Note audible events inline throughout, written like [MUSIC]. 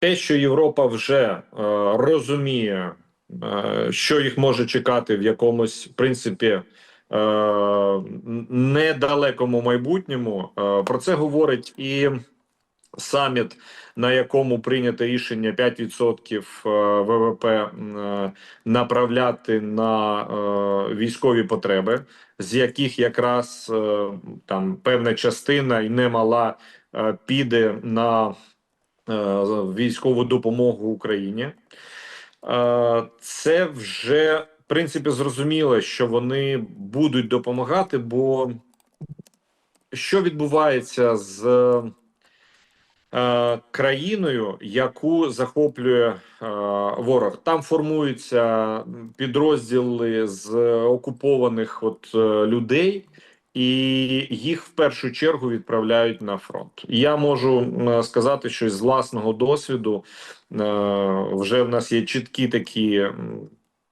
те, що Європа вже е, розуміє, е, що їх може чекати в якомусь в принципі е, недалекому майбутньому, е, про це говорить і саміт, на якому прийнято рішення 5% е, ВВП е, направляти на е, військові потреби, з яких якраз е, там певна частина і немала е, піде на військову допомогу Україні. Е, Це вже в принципі зрозуміло, що вони будуть допомагати, бо що відбувається з е, країною, яку захоплює е, ворог? Там формуються підрозділи з окупованих от е, людей. І їх в першу чергу відправляють на фронт. Я можу сказати, що з власного досвіду е, вже в нас є чіткі такі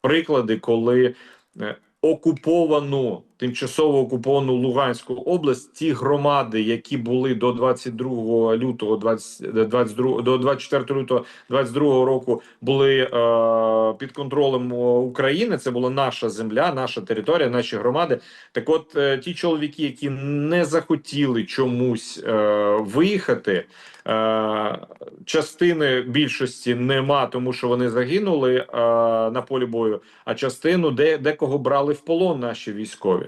приклади, коли е, окуповану тимчасово окуповану Луганську область, ті громади, які були до 22 лютого 20, 22, до 24 лютого 22 року, були е, під контролем України. Це була наша земля, наша територія, наші громади. Так, от е, ті чоловіки, які не захотіли чомусь е, виїхати. Е, частини більшості нема, тому що вони загинули е, на полі бою. А частину де декого брали в полон наші військові.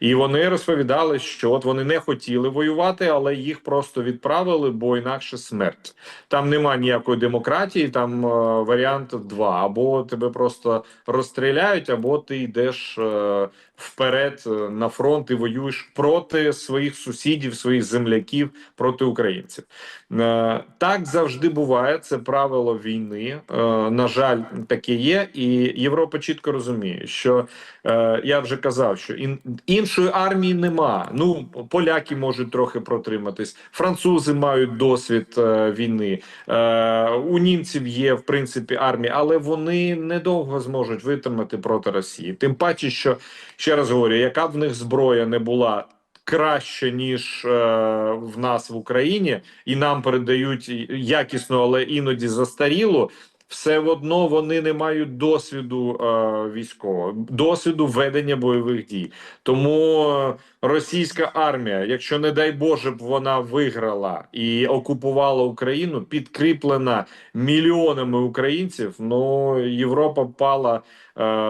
І вони розповідали, що от вони не хотіли воювати, але їх просто відправили, бо інакше смерть. Там нема ніякої демократії. Там е, варіант два: або тебе просто розстріляють, або ти йдеш е, вперед е, на фронт і воюєш проти своїх сусідів, своїх земляків, проти українців. Е, так завжди буває. Це правило війни. Е, на жаль, таке є, і Європа чітко розуміє, що е, я вже казав, що ін, іншої армії нема. Ну поляки можуть трохи протриматись, французи мають досвід е, війни. Е, у німців є в принципі армія, але вони недовго зможуть витримати проти Росії. Тим паче, що ще раз говорю, яка б в них зброя не була. Краще ніж е, в нас в Україні, і нам передають якісно, але іноді застаріло. Все одно вони не мають досвіду е, військового, досвіду ведення бойових дій. Тому е, російська армія, якщо не дай Боже б вона виграла і окупувала Україну, підкріплена мільйонами українців, ну Європа пала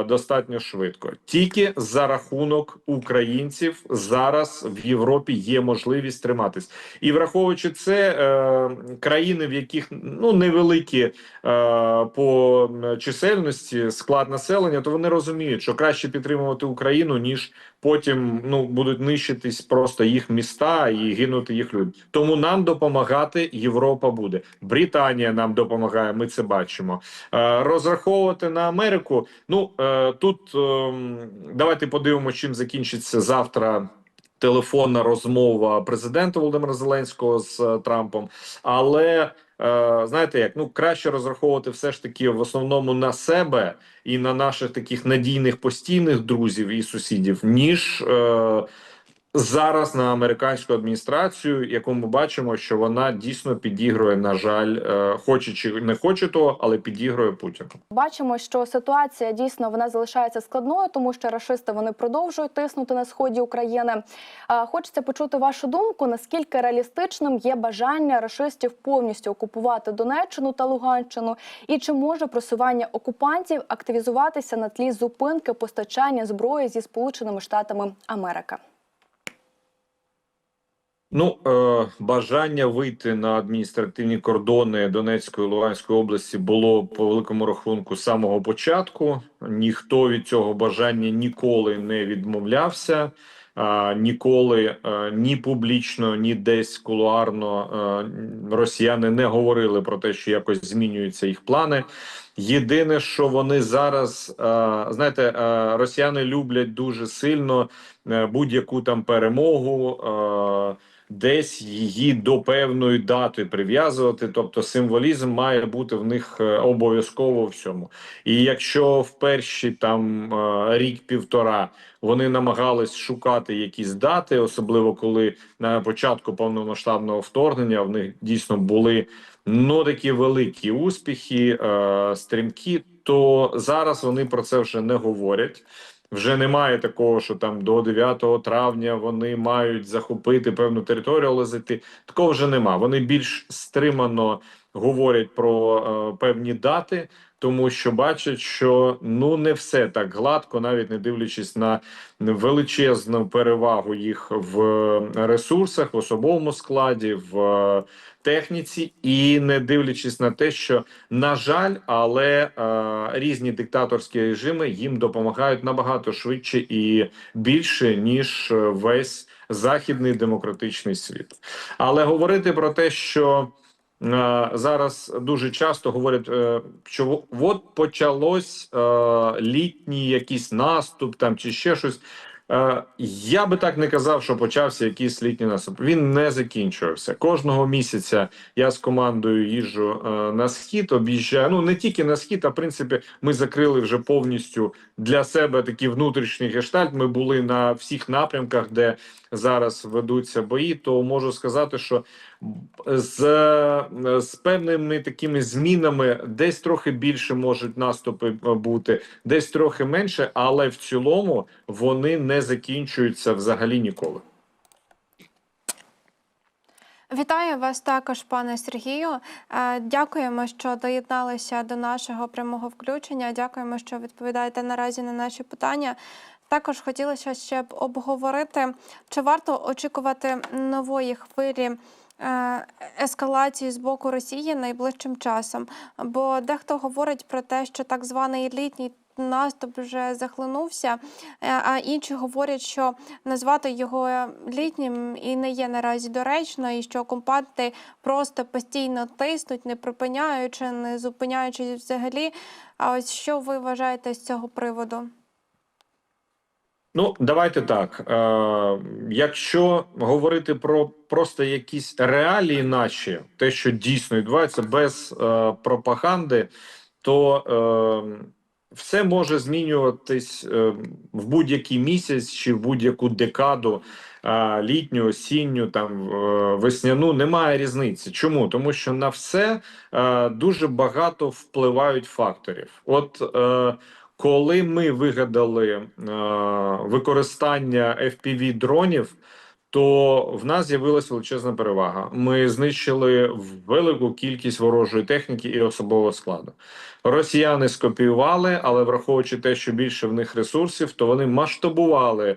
достатньо швидко. Тільки за рахунок українців зараз в Європі є можливість триматись, і враховуючи це, е, країни, в яких ну невеликі е, по чисельності склад населення, то вони розуміють, що краще підтримувати Україну ніж потім ну будуть нищитись просто їх міста і гинути їх люди. Тому нам допомагати Європа буде. Британія нам допомагає. Ми це бачимо. Е, розраховувати на Америку. Ну е, тут е, давайте подивимося, чим закінчиться завтра. Телефонна розмова президента Володимира Зеленського з е, Трампом, але е, знаєте, як ну краще розраховувати все ж таки в основному на себе і на наших таких надійних постійних друзів і сусідів, ніж е, зараз на американську адміністрацію, яку ми бачимо, що вона дійсно підігрує, на жаль, е, хоче чи не хоче того, але підігрує Путіну. Бачимо, що ситуація дійсно вона залишається складною, тому що рашисти вони продовжують тиснути на сході України. Хочеться почути вашу думку, наскільки реалістичним є бажання рашистів повністю окупувати Донеччину та Луганщину, і чи може просування окупантів активізуватися на тлі зупинки постачання зброї зі Сполученими Штатами Америки? Ну, е, бажання вийти на адміністративні кордони Донецької Луганської області було по великому рахунку з самого початку. Ніхто від цього бажання ніколи не відмовлявся. А, ніколи е, ні публічно, ні десь кулуарно е, росіяни не говорили про те, що якось змінюються їх плани. Єдине, що вони зараз знаєте, росіяни люблять дуже сильно будь-яку там перемогу. Десь її до певної дати прив'язувати. Тобто символізм має бути в них е, обов'язково всьому. І якщо в перші там е, рік-півтора вони намагались шукати якісь дати, особливо коли на початку повномасштабного вторгнення в них дійсно були ну такі великі успіхи, е, стрімкі, то зараз вони про це вже не говорять. Вже немає такого, що там до 9 травня вони мають захопити певну територію, але зайти. Такого вже нема. Вони більш стримано говорять про е, певні дати, тому що бачать, що ну не все так гладко, навіть не дивлячись на величезну перевагу їх в ресурсах, в особовому складі, в е, техніці, і не дивлячись на те, що на жаль, але е, різні диктаторські режими їм допомагають набагато швидше і більше ніж е, весь західний демократичний світ. Але говорити про те, що зараз дуже часто говорять, е, що от почалось е, літній якийсь наступ там чи ще щось. Е, Я би так не казав, що почався якийсь літній наступ. Він не закінчувався. Кожного місяця я з командою їжджу е, на схід, об'їжджаю. Ну не тільки на схід, а в принципі, ми закрили вже повністю для себе такий внутрішній гештальт. Ми були на всіх напрямках, де зараз ведуться бої. То можу сказати, що з, з певними такими змінами десь трохи більше можуть наступи е, бути, десь трохи менше, але в цілому вони не закінчуються взагалі ніколи. Вітаю вас також, пане Сергію. Е, Дякуємо, що доєдналися до нашого прямого включення. Дякуємо, що відповідаєте наразі на наші питання. Також хотілося ще б обговорити, чи варто очікувати нової хвилі. е, Ескалації з боку Росії найближчим часом, бо дехто говорить про те, що так званий літній наступ вже захлинувся, е, а інші говорять, що назвати його літнім і не є наразі доречно, і що окупанти просто постійно тиснуть, не припиняючи, не зупиняючись взагалі. А ось що ви вважаєте з цього приводу? Ну, давайте так. Е, якщо говорити про просто якісь реалії наші, те, що дійсно відбувається без е, пропаганди, то е, все може змінюватись е, в будь-який місяць чи в будь-яку декаду. е, Літню, осінню, там е, весняну немає різниці. Чому? Тому що на все е, дуже багато впливають факторів. От е, коли ми вигадали е, використання fpv дронів, то в нас з'явилася величезна перевага. Ми знищили велику кількість ворожої техніки і особового складу. Росіяни скопіювали, але враховуючи те, що більше в них ресурсів, то вони масштабували е,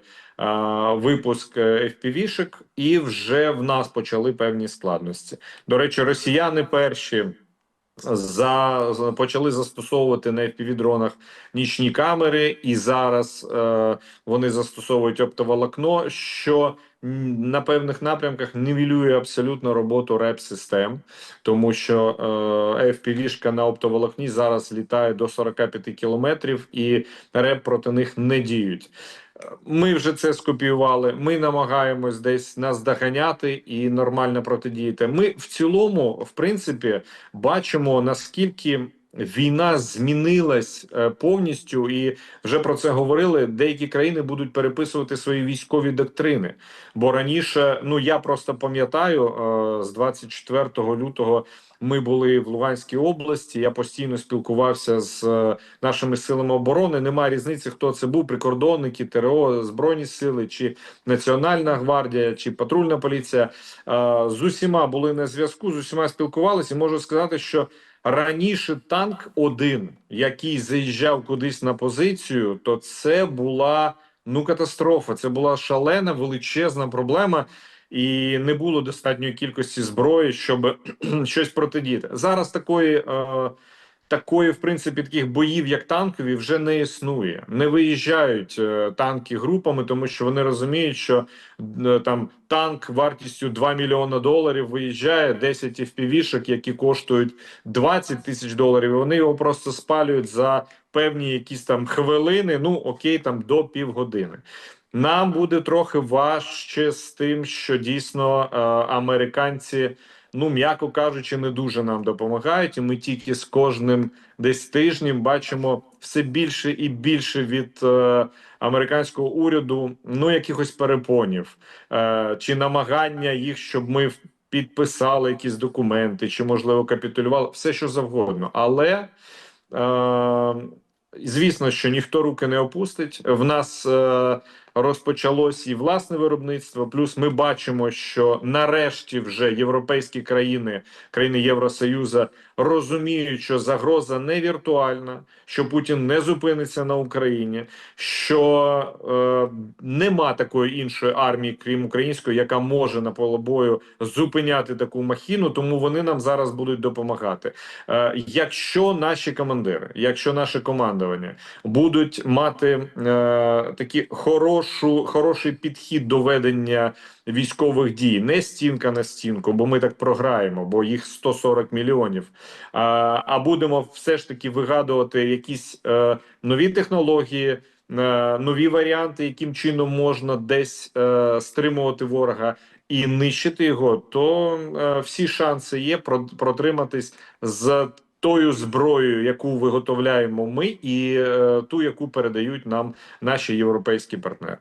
випуск FPV-шек і вже в нас почали певні складності. До речі, росіяни перші за почали застосовувати на FPV-дронах нічні камери, і зараз е, вони застосовують оптоволокно, що на певних напрямках нівелює абсолютно роботу РЕП-систем, тому що е, FPV-шка на оптоволокні зараз літає до 45 кілометрів, і РЕП проти них не діють. Ми вже це скопіювали. Ми намагаємось десь наздоганяти і нормально протидіяти. Ми в цілому, в принципі, бачимо наскільки війна змінилась е, повністю, і вже про це говорили. Деякі країни будуть переписувати свої військові доктрини. Бо раніше, ну я просто пам'ятаю, е, з 24 лютого ми були в Луганській області. Я постійно спілкувався з е, нашими силами оборони. Немає різниці, хто це був: прикордонники, ТРО, збройні сили, чи Національна гвардія, чи патрульна поліція. З усіма були на зв'язку, з усіма спілкувалися. І можу сказати, що раніше танк один, який заїжджав кудись на позицію, то це була ну катастрофа. Це була шалена величезна проблема. І не було достатньої кількості зброї, щоб [CLEARS THROAT] щось протидіяти. Зараз такої, е, такої, в принципі, таких боїв, як танкові, вже не існує. Не виїжджають е, танки групами, тому що вони розуміють, що е, там танк вартістю 2 мільйони доларів виїжджає 10 FPV-шок, які коштують 20 тисяч доларів. Вони його просто спалюють за певні якісь там хвилини. Ну окей, там до півгодини. Нам буде трохи важче з тим, що дійсно е, американці, ну м'яко кажучи, не дуже нам допомагають, і ми тільки з кожним десь тижнем бачимо все більше і більше від е, американського уряду, ну якихось перепонів е, чи намагання їх, щоб ми підписали якісь документи, чи можливо капітулювали, все що завгодно. Але е, звісно, що ніхто руки не опустить. В нас е, розпочалось і власне виробництво. Плюс ми бачимо, що нарешті вже європейські країни, країни Євросоюзу розуміють, що загроза не віртуальна, що Путін не зупиниться на Україні, що е, нема такої іншої армії, крім української, яка може на поле бою зупиняти таку махіну. Тому вони нам зараз будуть допомагати. Е, якщо наші командири, якщо наше командування будуть мати е, такі хорошу, хороший підхід до ведення військових дій, не стінка на стінку, бо ми так програємо, бо їх 140 мільйонів. А, а будемо все ж таки вигадувати якісь е, нові технології. е, Нові варіанти, яким чином можна десь е, стримувати ворога і нищити його, то е, всі шанси є про- протриматись з тою зброєю, яку виготовляємо ми, і е, ту, яку передають нам наші європейські партнери.